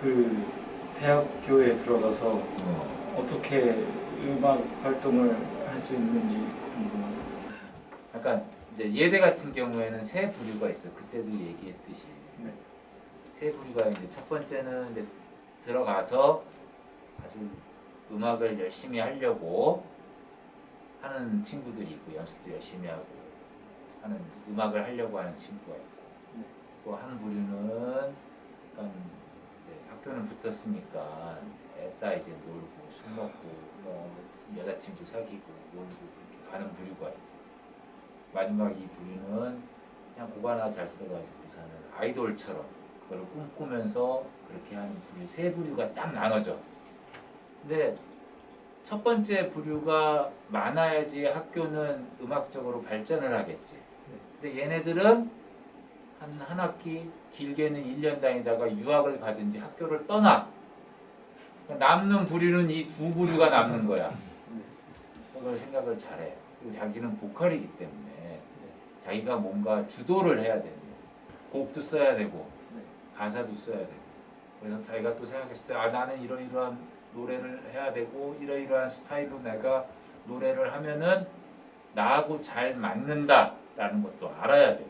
그 대학교에 들어가서 어. 어떻게 음악 활동을 할 수 있는지 궁금해요. 약간 이제 예대 같은 경우에는 세 부류가 있어. 그때도 얘기했듯이 네. 세 부류가 이제 첫 번째는 이제 들어가서 아주 음악을 열심히 하려고 하는 친구들이 있고 연습도 열심히 하고 하는 음악을 하려고 하는 친구가 있고 네. 또한 부류는 학교는 붙었으니까 애따 이제 놀고 술 먹고 뭐 여자친구 사귀고 놀고 그렇게 가는 부류가 있고 마지막 이 부류는 그냥 곡 하나 잘 써가지고서는 아이돌처럼 그걸 꿈꾸면서 그렇게 하는 부류 세 부류가 딱 나눠져. 근데 첫 번째 부류가 많아야지 학교는 음악적으로 발전을 하겠지. 근데 얘네들은 한, 한 학기 길게는 1년 다니다가 유학을 가든지 학교를 떠나. 남는 부류는 이 두 부류가 남는 거야. 그걸 생각을 잘해. 그리고 자기는 보컬이기 때문에 자기가 뭔가 주도를 해야 되는. 곡도 써야 되고 네. 가사도 써야 되고 그래서 자기가 또 생각했을 때 아 나는 이러이러한 노래를 해야 되고 이러이러한 스타일로 내가 노래를 하면은 나하고 잘 맞는다라는 것도 알아야 돼.